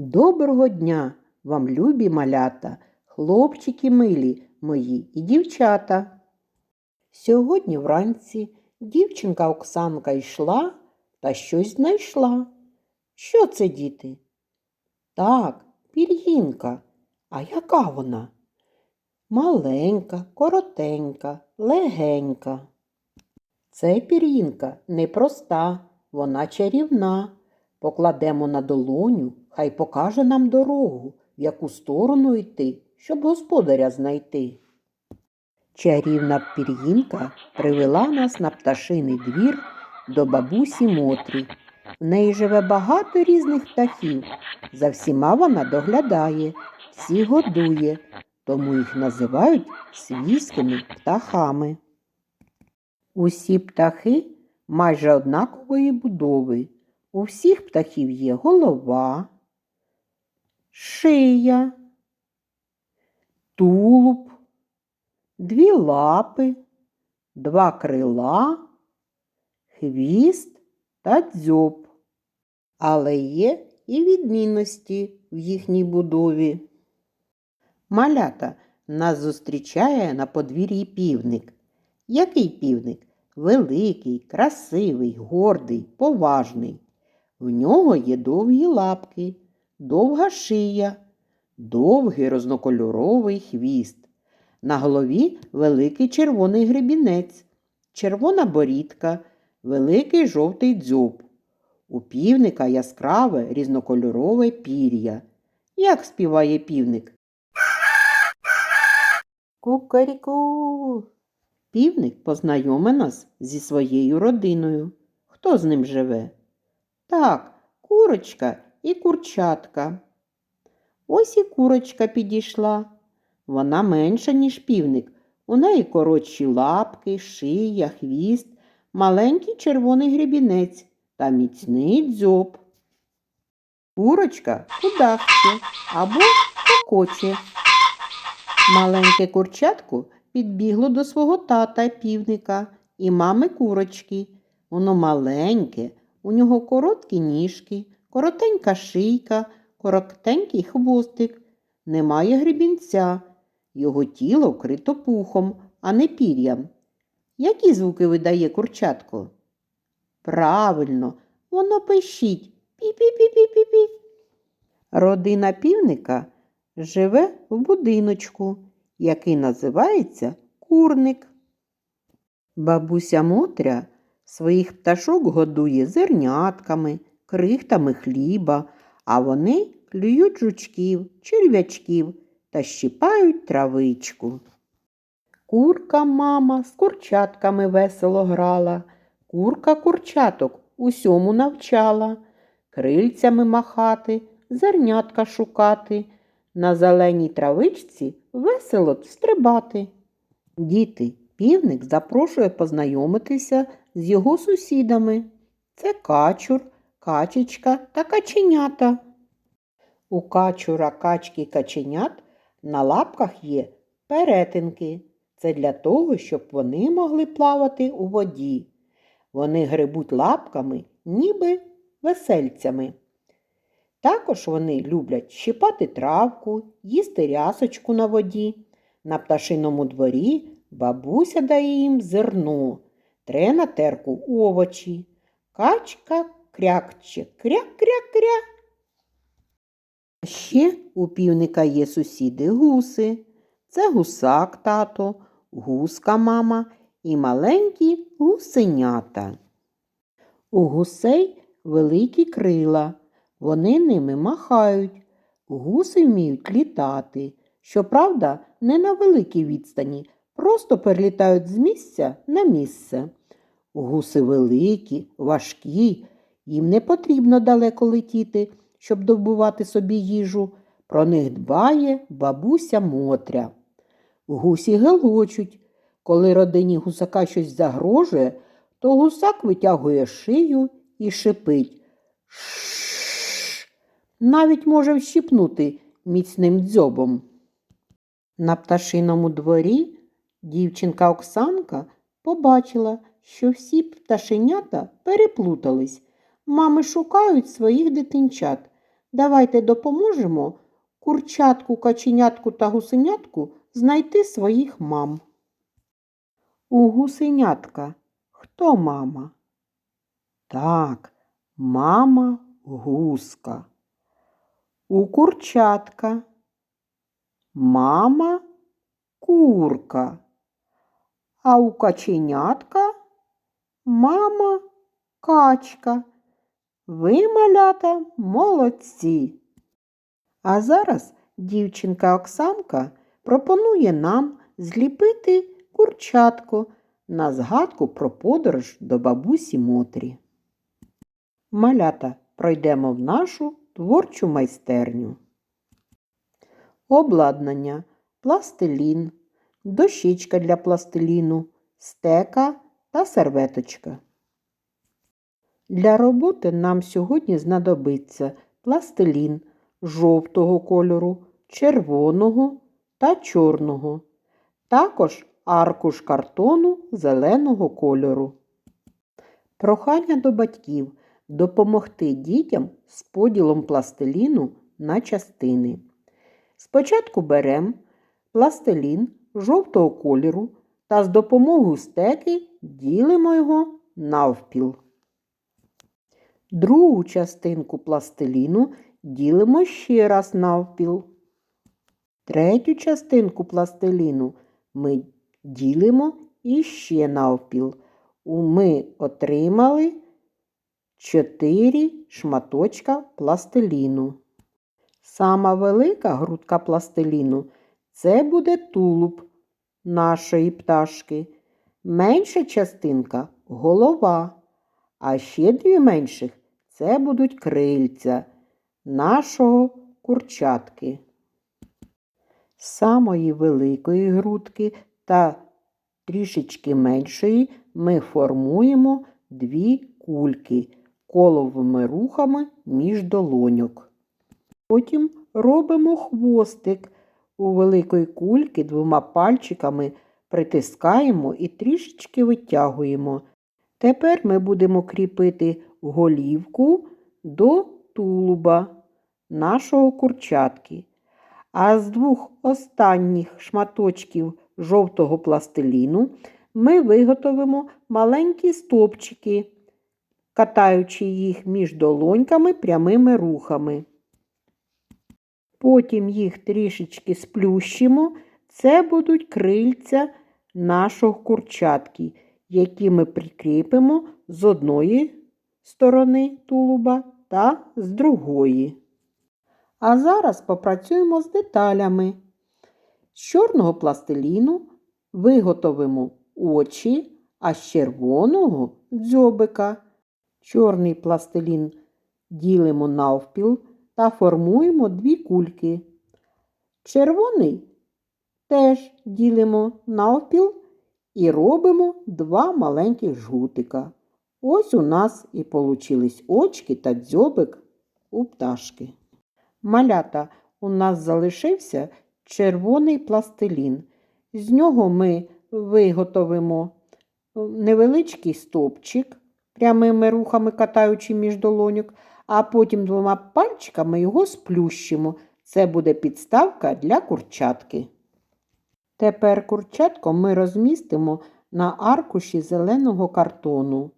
Доброго дня вам, любі малята, хлопчики милі мої і дівчата. Сьогодні вранці дівчинка Оксанка йшла та щось знайшла. Що це, діти? Так, пір'їнка. А яка вона? Маленька, коротенька, легенька. Це пір'їнка непроста, вона чарівна. Покладемо на долоню, хай покаже нам дорогу, в яку сторону йти, щоб господаря знайти. Чарівна пір'їнка привела нас на пташиний двір до бабусі Мотрі. В неї живе багато різних птахів. За всіма вона доглядає, всі годує, тому їх називають свійськими птахами. Усі птахи майже однакової будови. У всіх птахів є голова, шия, тулуб, дві лапи, два крила, хвіст та дзьоб. Але є і відмінності в їхній будові. Малята нас зустрічає на подвір'ї півник. Який півник? Великий, красивий, гордий, поважний. В нього є довгі лапки, довга шия, довгий рознокольоровий хвіст. На голові великий червоний гребінець, червона борідка, великий жовтий дзьоб. У півника яскраве різнокольорове пір'я. Як співає півник? Кукаріку. Півник познайоми нас зі своєю родиною. Хто з ним живе? Так, курочка і курчатка. Ось і курочка підійшла. Вона менша, ніж півник. У неї коротші лапки, шия, хвіст, маленький червоний гребінець та міцний дзьоб. Курочка кудахче або кокоче. Маленьке курчатко підбігло до свого тата півника і мами курочки. Воно маленьке, у нього короткі ніжки, коротенька шийка, коротенький хвостик, немає гребінця, його тіло вкрито пухом, а не пір'ям. Які звуки видає курчатко? Правильно, воно пищить пі-пі-пі-пі-пі-пі. Родина півника живе в будиночку, який називається курник. Бабуся Мотря своїх пташок годує зернятками, крихтами хліба, а вони клюють жучків, черв'ячків та щипають травичку. Курка мама з курчатками весело грала, курка курчаток усьому навчала, крильцями махати, зернятка шукати, на зеленій травичці весело стрибати. Діти, півник запрошує познайомитися з його сусідами. Це качур, качечка та каченята. У качура качки каченят на лапках є перетинки. Це для того, щоб вони могли плавати у воді. Вони грибуть лапками, ніби весельцями. Також вони люблять щипати травку, їсти рясочку на воді. На пташиному дворі бабуся дає їм зерно, тре на терку овочі. Качка крякче, кря-кря-кря. Ще у півника є сусіди гуси. Це гусак тато, гуска мама і маленькі гусенята. У гусей великі крила. Вони ними махають. Гуси вміють літати. Щоправда, не на великій відстані, просто перелітають з місця на місце. Гуси великі, важкі, їм не потрібно далеко летіти, щоб добувати собі їжу. Про них дбає бабуся Мотря. Гусі гелочуть. Коли родині гусака щось загрожує, то гусак витягує шию і шипить. Шш. Навіть може вщипнути міцним дзьобом. На пташиному дворі дівчинка Оксанка побачила, що всі пташенята переплутались. Мами шукають своїх дитинчат. давайте допоможемо курчатку, каченятку та гусенятку знайти своїх мам. У гусенятка хто мама? Так, мама гуска. У курчатка мама курка. А у каченятка мама качка. Ви, малята, молодці. А зараз дівчинка Оксанка пропонує нам зліпити курчатку на згадку про подорож до бабусі Мотрі. Малята пройдемо в нашу творчу майстерню. Обладнання, пластилін, дощечка для пластиліну, стека та серветочка. Для роботи нам сьогодні знадобиться пластилін жовтого кольору, червоного та чорного, також аркуш картону зеленого кольору. Прохання до батьків допомогти дітям з поділом пластиліну на частини. Спочатку беремо пластилін жовтого кольору та з допомогою стеки ділимо його навпіл. Другу частинку пластиліну ділимо ще раз навпіл. Третю частинку пластиліну ми ділимо іще навпіл. Ми отримали 4 шматочка пластиліну. Сама велика грудка пластиліну це буде тулуб нашої пташки. Менша частинка голова, а ще дві менших це будуть крильця нашого курчатки. Самої великої грудки та трішечки меншої ми формуємо дві кульки коловими рухами між долоньок. Потім робимо хвостик у великої кульки двома пальчиками притискаємо і трішечки витягуємо. Тепер ми будемо кріпити голівку до тулуба нашого курчатки. А з двох останніх шматочків жовтого пластиліну ми виготовимо маленькі стопчики, катаючи їх між долоньками прямими рухами. Потім їх трішечки сплющимо. Це будуть крильця нашого курчатки, які ми прикріпимо з одної сторони тулуба та з другої. А зараз попрацюємо з деталями. З чорного пластиліну виготовимо очі, а з червоного дзьобика. Чорний пластилін ділимо навпіл та формуємо дві кульки. Червоний теж ділимо навпіл і робимо два маленьких жгутика. Ось у нас і получились очки та дзьобик у пташки. Малята у нас залишився червоний пластилін. З нього ми виготовимо невеличкий стопчик, прямими рухами катаючи між долоньок, а потім двома пальчиками його сплющимо. Це буде підставка для курчатки. Тепер курчатко ми розмістимо на аркуші зеленого картону.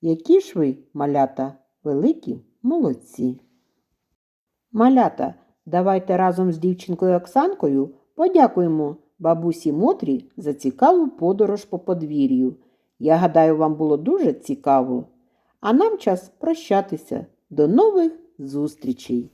Які ж ви, малята, великі молодці. Малята, давайте разом з дівчинкою Оксанкою подякуємо бабусі Мотрі за цікаву подорож по подвір'ю. Я гадаю, вам було дуже цікаво. А нам час прощатися. До нових зустрічей!